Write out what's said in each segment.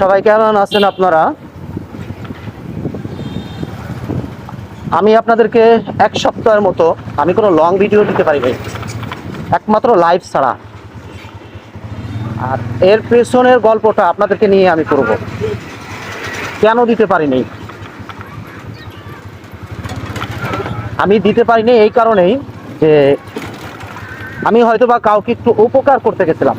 সবাই কেমন আছেন আপনারা? আমি আপনাদেরকে এক সপ্তাহের মতো, আমি কোনো লং ভিডিও দিতে পারি নাই। একমাত্র লাইভ ছাড়া। আর এর পেছনের গল্পটা আপনাদেরকে নিয়ে আমি করব। কেন দিতে পারিনি আমি দিতে পারিনি এই কারণেই যে আমি হয়তো বা কাউকে একটু উপকার করতে গেছিলাম।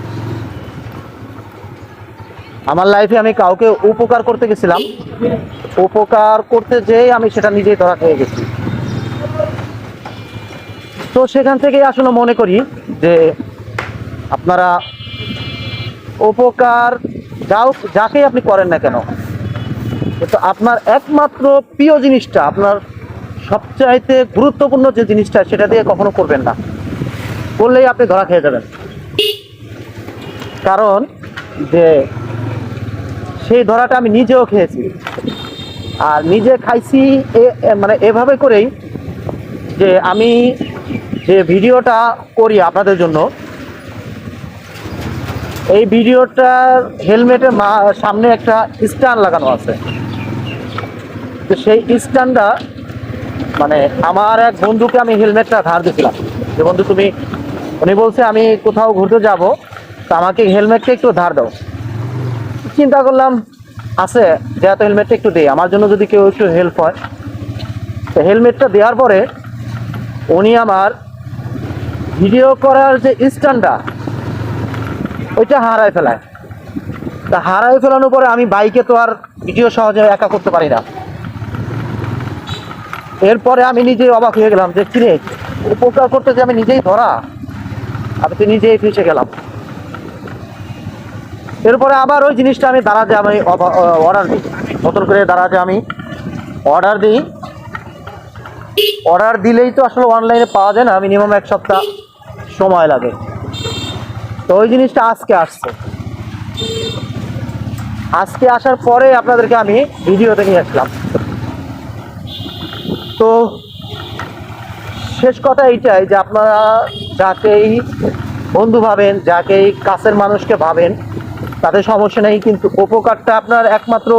আমার লাইফে আমি কাউকে উপকার করতে গেছিলাম। উপকার করতে যেয়ে আমি সেটা নিজেই ধরা খেয়ে গেছি। তো সেখান থেকে আসলে মনে করি যে আপনারা উপকার যাও, যাকেই আপনি করেন না কেন কিন্তু আপনার একমাত্র প্রিয় জিনিসটা, আপনার সবচাইতে গুরুত্বপূর্ণ যে জিনিসটা, সেটা দিয়ে কখনো করবেন না। করলেই আপনি ধরা খেয়ে যাবেন। কারণ যে সেই ধরাটা আমি নিজেও খেয়েছি। আর নিজে খাইছি এ- মানে এভাবে করেই যে আমি যে ভিডিওটা করি আপনাদের জন্য, এই ভিডিওটার হেলমেটের সামনে একটা স্ট্যান্ড লাগানো আছে। তো সেই স্ট্যান্ডটা মানে আমার এক বন্ধুকে আমি হেলমেটটা ধার দিয়েছিলাম। যে বন্ধু তুমি, উনি বলছে আমি কোথাও ঘুরতে যাব, তা আমাকে হেলমেটটা একটু ধার দাও। চিন্তা করলাম, আছে, যেহেতু হেলমেটটা একটু দিই, আমার জন্য যদি কেউ একটু হেল্প হয়। তো হেলমেটটা দেওয়ার পরে উনি আমার ভিডিও করার যে স্ট্যান্ডটা, ওইটা হারায় ফেলায়। তা হারায় ফেলানোর পরে আমি বাইকে তো আর ভিডিও সহজে একা করতে পারি না। এরপরে আমি নিজে অবাক হয়ে গেলাম যে, কিরে, উপকার করতে যে আমি নিজেই ধরা। আমি তো নিজেই ফেসে গেলাম। এরপরে আবার ওই জিনিসটা আমি দাঁড়াতে আমি অর্ডার দিই। নতুন করে দাঁড়াতে আমি অর্ডার দিই। অর্ডার দিলেই তো আসলে অনলাইনে পাওয়া যায় না মিনিমাম এক সপ্তাহ সময় লাগে। তো ওই জিনিসটা আজকে আসছে। আজকে আসার পরে আপনাদেরকে আমি ভিডিওতে নিয়ে আসলাম। তো শেষ কথা এইটাই যে আপনারা যাকেই বন্ধু ভাবেন, যাকেই কাছের মানুষকে ভাবেন তাতে সমস্যা নেই, কিন্তু উপকারটা আপনার একমাত্র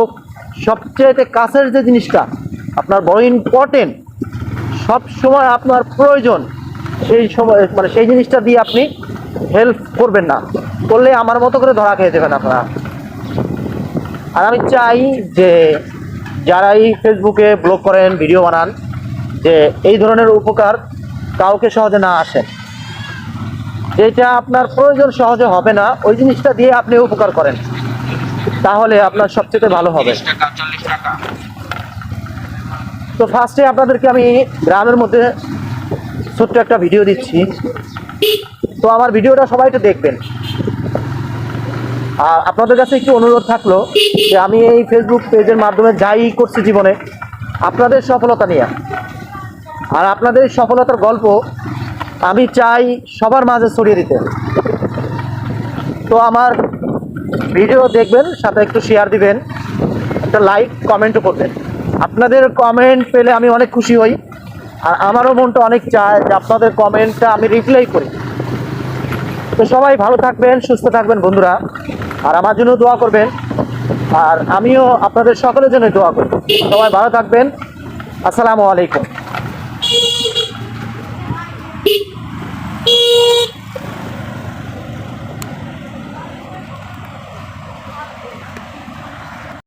সবচেয়ে কাছের যে জিনিসটা, আপনার বড় ইম্পর্টেন্ট সব সময় আপনার প্রয়োজন, সেই সময় মানে সেই জিনিসটা দিয়ে আপনি হেল্প করবেন না। করলে আমার মতো করে ধরা খেয়ে যাবেন আপনারা। আর আমি চাই যে যারাই ফেসবুকে ব্লগ করেন, ভিডিও বানান, যে এই ধরনের উপকার কাউকে সহজে না আসেন যেটা আপনার প্রয়োজন সহজে হবে না। ওই জিনিসটা দিয়ে আপনি উপকার করেন। তাহলে আপনার সবচেয়ে ভালো হবে। তো ফার্স্টে আপনাদেরকে আমি গ্রামের মধ্যে ছোট্ট একটা ভিডিও দিচ্ছি। তো আমার ভিডিওটা সবাই একটু দেখবেন। আর আপনাদের কাছে একটু অনুরোধ থাকল যে আমি এই ফেসবুক পেজের মাধ্যমে যাই করছি জীবনে আপনাদের সফলতা নিয়ে। আর আপনাদের সফলতার গল্প আমি চাই সবার মাঝে ছড়িয়ে দিতে। তো আমার ভিডিও দেখবেন, সাথে একটু শেয়ার দিবেন, একটা লাইক কমেন্টও করবেন। আপনাদের কমেন্ট পেলে আমি অনেক খুশি হই, আর আমারও মনটা অনেক চায় যে আপনাদের কমেন্টটা আমি রিপ্লাই করি। তো সবাই ভালো থাকবেন, সুস্থ থাকবেন বন্ধুরা, আর আমার জন্য দোয়া করবেন, আর আমিও আপনাদের সকলের জন্য দোয়া করি। সবাই ভালো থাকবেন, আসসালামু আলাইকুম।